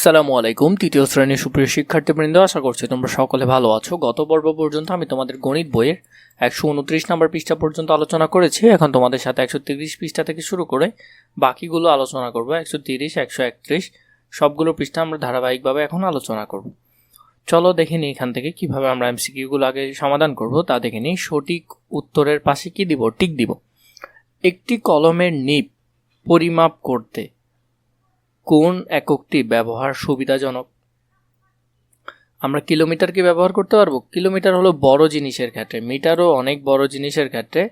আসসালামু আলাইকুম। তৃতীয় শ্রেণির সুপ্রিয় শিক্ষার্থীবৃন্দ, আশা করছি তোমরা সকলে ভালো আছো। গত পর্ব পর্যন্ত আমি তোমাদের গণিত বইয়ের একশো উনত্রিশ নম্বর পৃষ্ঠা পর্যন্ত আলোচনা করেছি। এখন তোমাদের সাথে একশো তিরিশ পৃষ্ঠা থেকে শুরু করে বাকিগুলো আলোচনা করব। একশো তিরিশ, একশো একত্রিশ, সবগুলো পৃষ্ঠা আমরা ধারাবাহিকভাবে এখন আলোচনা করব। চলো দেখে নিই এখান থেকে কীভাবে আমরা এমসিকিউগুলো আগে সমাধান করব। তা দেখে নিই, সঠিক উত্তরের পাশে কি দিব? টিক দিব। একটি কলমের নিপ পরিমাপ করতে কোন এককটি ব্যবহার সুবিধাজনক? আমরা কিলোমিটার কি ব্যবহার করতে পারব? কিলোমিটার হলো বড় জিনিসের ক্ষেত্রে। মিটারও অনেক বড় জিনিসের ক্ষেত্রে।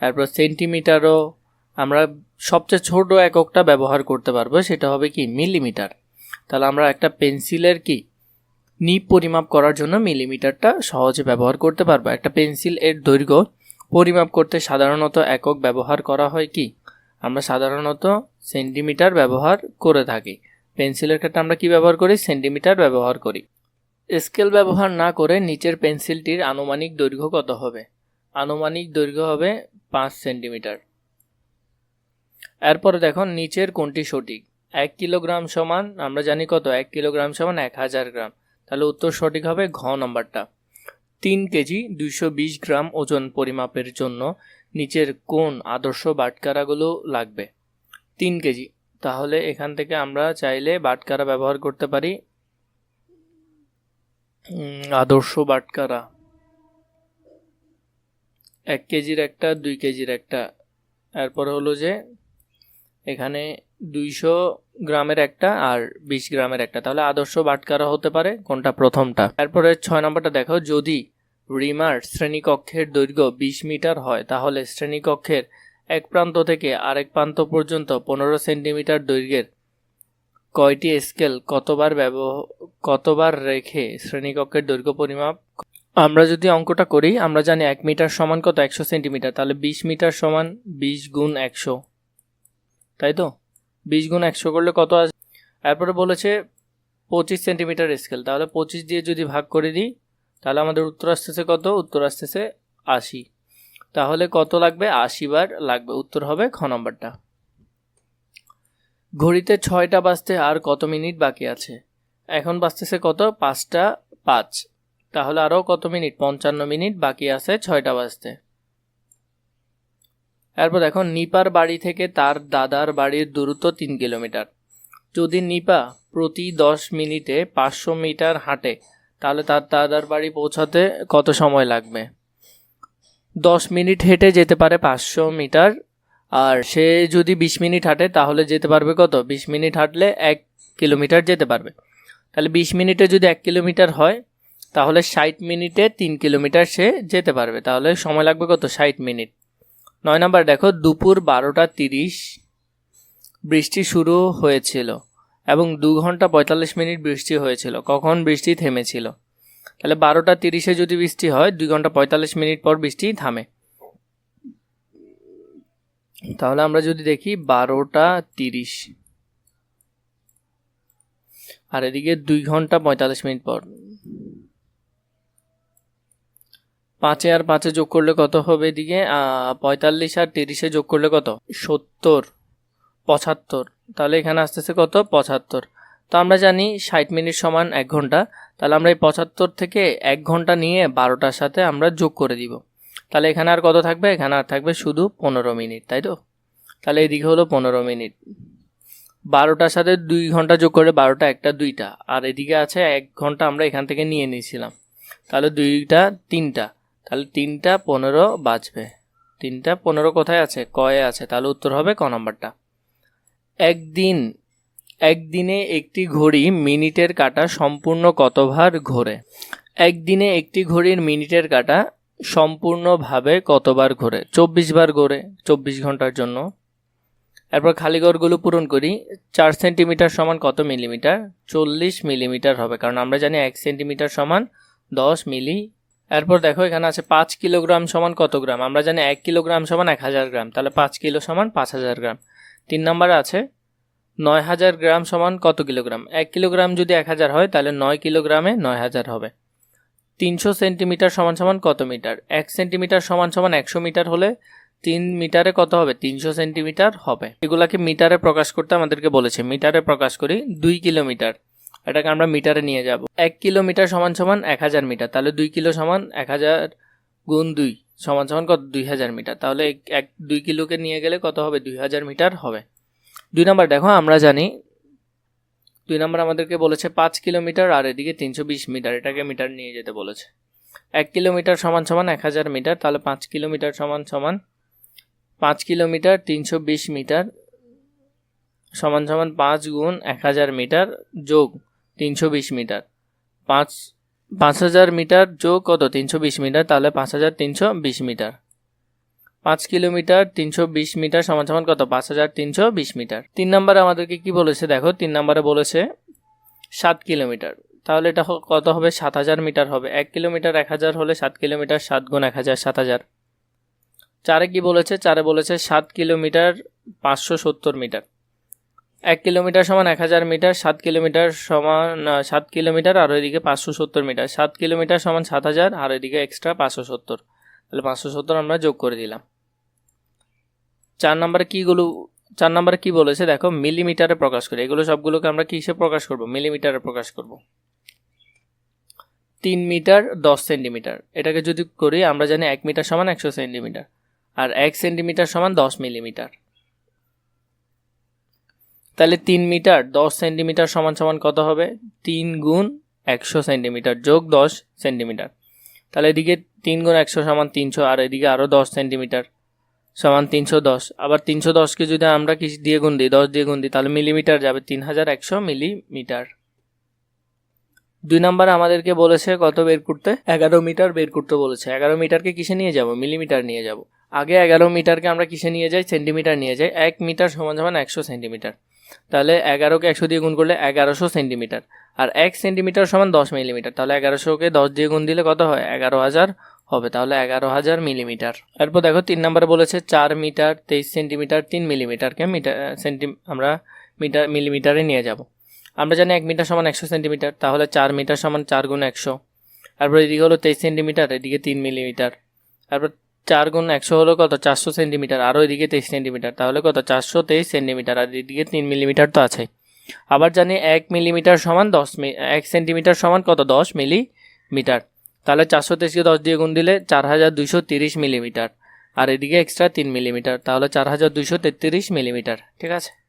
তারপর সেন্টিমিটারও আমরা সবচেয়ে ছোট এককটা ব্যবহার করতে পারব, সেটা হবে কি? মিলিমিটার। তাহলে আমরা একটা পেন্সিলের কি? নিপ পরিমাপ করার জন্য মিলিমিটারটা সহজে ব্যবহার করতে পারব। একটা পেন্সিল এর দৈর্ঘ্য পরিমাপ করতে সাধারণত একক ব্যবহার করা হয় কি? আমরা সাধারণত সেন্টিমিটার ব্যবহার করে থাকি। পেন্সিলের ক্ষেত্রে আমরা কি ব্যবহার করি? সেন্টিমিটার ব্যবহার করি। স্কেল ব্যবহার না করে নিচের পেন্সিলটির আনুমানিক দৈর্ঘ্য কত হবে? আনুমানিক দৈর্ঘ্য হবে পাঁচ সেন্টিমিটার। এরপরে দেখো নিচের কোনটি সঠিক? এক কিলোগ্রাম সমান, আমরা জানি কত? এক কিলোগ্রাম সমান এক হাজার গ্রাম। তাহলে উত্তর সঠিক হবে ঘ নম্বরটা। তিন কেজি দুইশো বিশ গ্রাম ওজন পরিমাপের জন্য নিচের কোন আদর্শ বাটকারাগুলো লাগবে। তিন কেজি। তাহলে এখান থেকে আমরা চাইলে বাটকারা ব্যবহার করতে পারি। আদর্শ বাটকারা। এক কেজির একটা, দুই কেজির একটা। এরপরে হলো যে, এখানে দুইশো গ্রামের একটা আর বিশ গ্রামের একটা। তাহলে আদর্শ বাটকারা হতে পারে কোনটা প্রথমটা? এরপরে ছয় নম্বরটা দেখো, যদি রিমার শ্রেণীকক্ষের দৈর্ঘ্য বিশ মিটার হয়, তাহলে শ্রেণীকক্ষের এক প্রান্ত থেকে আরেক প্রান্ত পর্যন্ত পনেরো সেন্টিমিটার দৈর্ঘ্যের কয়টি স্কেল কতবার ব্যবহার কতবার রেখে শ্রেণীকক্ষের দৈর্ঘ্য পরিমাপ আমরা যদি অঙ্কটা করি, আমরা জানি এক মিটার সমান কত? একশো সেন্টিমিটার। তাহলে বিশ মিটার সমান বিশ গুণ একশো। তাই তো? বিশ গুণ একশো করলে কত আসবে এরপরে বলেছে পঁচিশ সেন্টিমিটার স্কেল। তাহলে পঁচিশ দিয়ে যদি ভাগ করে দিই তাহলে আমাদের উত্তর আসতেছে কত? উত্তর আসতেছে আশি। তাহলে কত লাগবে? আশি বার লাগবে। উত্তর হবে খ নম্বরটা। ঘড়িতে ছয়টা বাজতে আর কত মিনিট বাকি আছে? এখন বাজতেছে কত? পাঁচটা পাঁচ। তাহলে আরও কত মিনিট? পঞ্চান্ন মিনিট বাকি আছে ছয়টা বাজতে। এরপর দেখো, নিপার বাড়ি থেকে তার দাদার বাড়ির দূরত্ব তিন কিলোমিটার। যদি নিপা প্রতি দশ মিনিটে পাঁচশো মিটার হাঁটে তাহলে তার দাদার বাড়ি পৌঁছাতে কত সময় লাগবে? দশ মিনিট হেঁটে যেতে পারে পাঁচশো মিটার। আর সে যদি বিশ মিনিট হাঁটে, তাহলে যেতে পারবে কত? বিশ মিনিট হাঁটলে এক কিলোমিটার যেতে পারবে। তাহলে বিশ মিনিটে যদি এক কিলোমিটার হয়, তাহলে ষাট মিনিটে তিন কিলোমিটার সে যেতে পারবে। তাহলে সময় লাগবে কত? ষাট মিনিট। নয় নাম্বার, দেখো, দুপুর বারোটা তিরিশ, বৃষ্টি শুরু হয়েছিল। এবং দু ঘণ্টা পঁয়তাল্লিশ মিনিট বৃষ্টি হয়েছিল। কখন বৃষ্টি থেমেছিল? তাহলে বারোটা তিরিশে যদি বৃষ্টি হয়, দুই ঘণ্টা পঁয়তাল্লিশ মিনিট পর বৃষ্টি থামে। তাহলে আমরা যদি দেখি বারোটা তিরিশ। আর এদিকে দুই ঘণ্টা পঁয়তাল্লিশ মিনিট পর। পাঁচে আর পাঁচে যোগ করলে কত হবে এদিকে? পঁয়তাল্লিশ আর তিরিশে যোগ করলে কত? সত্তর, পঁচাত্তর। তাহলে এখানে আসতেছে কত? পঁচাত্তর। তো আমরা জানি ষাট মিনিট সমান এক ঘণ্টা। তাহলে আমরা এই পঁচাত্তর থেকে এক ঘণ্টা নিয়ে বারোটার সাথে আমরা যোগ করে দিব। তাহলে এখানে আর কত থাকবে? এখানে আর থাকবে শুধু পনেরো মিনিট, তাই তো? তাহলে এদিকে হলো পনেরো মিনিট। বারোটার সাথে দুই ঘণ্টা যোগ করে বারোটা, একটা দুইটা। আর এদিকে আছে এক ঘণ্টা আমরা এখান থেকে নিয়ে নিয়েছিলাম। তাহলে দুইটা, তিনটা। তাহলে তিনটা পনেরো বাজবে। তিনটা পনেরো কোথায় আছে? কয়ে আছে। তাহলে উত্তর হবে ক নম্বরটা। একদিন, একদিনে একটি ঘড়ি মিনিটের কাঁটা সম্পূর্ণ কতবার ঘোরে? একদিনে একটি ঘড়ির মিনিটের কাঁটা সম্পূর্ণভাবে কতবার ঘোরে? চব্বিশ বার ঘোরে, চব্বিশ ঘণ্টার জন্য। এরপর খালি ঘরগুলো পূরণ করি। চার সেন্টিমিটার সমান কত মিলিমিটার? চল্লিশ মিলিমিটার হবে, কারণ আমরা জানি এক সেন্টিমিটার সমান দশ মিলি। এরপর দেখো, এখানে আছে পাঁচ কিলোগ্রাম সমান কত গ্রাম? আমরা জানি এক কিলোগ্রাম সমান এক হাজার গ্রাম, তাহলে পাঁচ কিলো সমান পাঁচ হাজার গ্রাম। তিন নম্বরে আছে নয় হাজার গ্রাম সমান কত কিলোগ্রাম? এক কিলোগ্রাম যদি এক হাজার হয়, তাহলে নয় কিলোগ্রামে নয় হাজার হবে। তিনশো সেন্টিমিটার সমান সমান কত মিটার? এক সেন্টিমিটার সমান সমান একশো মিটার হলে তিন মিটারে কত হবে? তিনশো সেন্টিমিটার হবে। এগুলাকে মিটারে প্রকাশ করতে আমাদেরকে বলেছে। মিটারে প্রকাশ করি দুই কিলোমিটার। এটাকে আমরা মিটারে নিয়ে যাব। এক কিলোমিটার সমান সমান এক হাজার মিটার। তাহলে দুই কিলো সমান এক হাজার গুণ দুই সমান সমান কত? দুই হাজার মিটার। তাহলে এক- দুই কিলোকে নিয়ে গেলে কত হবে? দুই হাজার মিটার হবে। দুই নাম্বার দেখো আমরা জানি। দুই নাম্বার আমাদেরকে বলেছে পাঁচ কিলোমিটার আর এদিকে তিনশো বিশ মিটার, এটাকে মিটার নিয়ে যেতে বলেছে। এক কিলোমিটার সমান সমান এক হাজার মিটার, তাহলে পাঁচ কিলোমিটার সমান সমান পাঁচ কিলোমিটার তিনশো বিশ মিটার সমান সমান পাঁচ গুণ এক হাজার মিটার যোগ তিনশো বিশ মিটার। পাঁচ পাঁচ হাজার মিটার যোগ কত? তিনশো বিশ মিটার, তাহলে পাঁচ হাজার তিনশো বিশ মিটার। পাঁচ কিলোমিটার তিনশো বিশ মিটার সমান সমান কত? পাঁচ হাজার তিনশো বিশ মিটার। তিন নম্বরে আমাদেরকে কি বলেছে দেখো? তিন নম্বরে বলেছে সাত কিলোমিটার। তাহলে এটা কত হবে? সাত হাজার মিটার হবে। এক কিলোমিটার এক হাজার হলে সাত কিলোমিটার সাত গুণ এক হাজার সাত হাজার। চারে কি বলেছে? চারে বলেছে সাত কিলোমিটার পাঁচশো সত্তর মিটার। এক কিলোমিটার সমান এক হাজার মিটার, সাত কিলোমিটার সমান সাত কিলোমিটার আর ওইদিকে পাঁচশো সত্তর মিটার। সাত কিলোমিটার সমান সাত হাজার আর ওইদিকে এক্সট্রা পাঁচশো সত্তর। তাহলে পাঁচশো সত্তর আমরা যোগ করে দিলাম। চার নম্বরে কীগুলো চার নম্বরে কি বলেছে? দেখো মিলিমিটারে প্রকাশ করে। এগুলো সবগুলোকে আমরা কিসে প্রকাশ করব? মিলিমিটারে প্রকাশ করব। তিন মিটার দশ সেন্টিমিটার। এটাকে যদি করি, আমরা জানি এক মিটার সমান একশো সেন্টিমিটার। আর এক সেন্টিমিটার সমান দশ মিলিমিটার তাহলে তিন মিটার দশ সেন্টিমিটার সমান সমান কত হবে? তিন গুণ একশো সেন্টিমিটার যোগ দশ সেন্টিমিটার। তাহলে এদিকে তিন গুণ একশো সমান তিনশো, আর এদিকে আরও দশ সেন্টিমিটার। সমান তিনশো দশ। আবার তিনশো দশকে যদি আমরা কি দিয়ে গুণ দিই, দশ দিয়ে গুণ দিই, তাহলে মিলিমিটার যাবে তিন হাজার একশো মিলিমিটার। দুই নাম্বার আমাদেরকে বলেছে কত বের করতে? এগারো মিটার বের করতে বলেছে। এগারো মিটারকে কিসে নিয়ে যাব? মিলিমিটার নিয়ে যাব। আগে এগারো মিটারকে আমরা কিসে নিয়ে যাই? সেন্টিমিটার নিয়ে যাই। এক মিটার সমান সমান একশো সেন্টিমিটার। তাহলে এগারোকে একশো দিয়ে গুণ করলে এগারোশো সেন্টিমিটার। আর এক সেন্টিমিটার সমান দশ মিলিমিটার। তাহলে এগারোশোকে দশ দিয়ে গুণ দিলে কত হয়? এগারো হাজার হবে, তাহলে এগারো হাজার মিলিমিটার এরপর দেখো, তিন নম্বরে বলেছে চার মিটার, তেইশ সেন্টিমিটার, তিন মিলিমিটারকে মিটার সেন্টি আমরা মিটার মিলিমিটারে নিয়ে যাব। আমরা জানি এক মিটার সমান একশো সেন্টিমিটার, তাহলে চার মিটার সমান চার গুণ একশো। তারপর এদিকে হলো তেইশ সেন্টিমিটার, এদিকে তিন মিলিমিটার তারপর চার গুণ একশো হলো কত? চারশো সেন্টিমিটার, আরও এদিকে তেইশ সেন্টিমিটার, তাহলে কত? চারশো তেইশ সেন্টিমিটার, আর এদিকে তিন মিলিমিটার তো আছে আবার জানি এক মিলিমিটার সমান দশ এক সেন্টিমিটার সমান কত? দশ মিলিমিটার তাহলে চারশো তেইশকে দশ দিয়ে গুণ দিলে চার হাজার দুশো তিরিশ মিলিমিটার। আর এদিকে এক্সট্রা তিন মিলিমিটার, তাহলে চার হাজার দুশো তেত্রিশ মিলিমিটার, ঠিক আছে?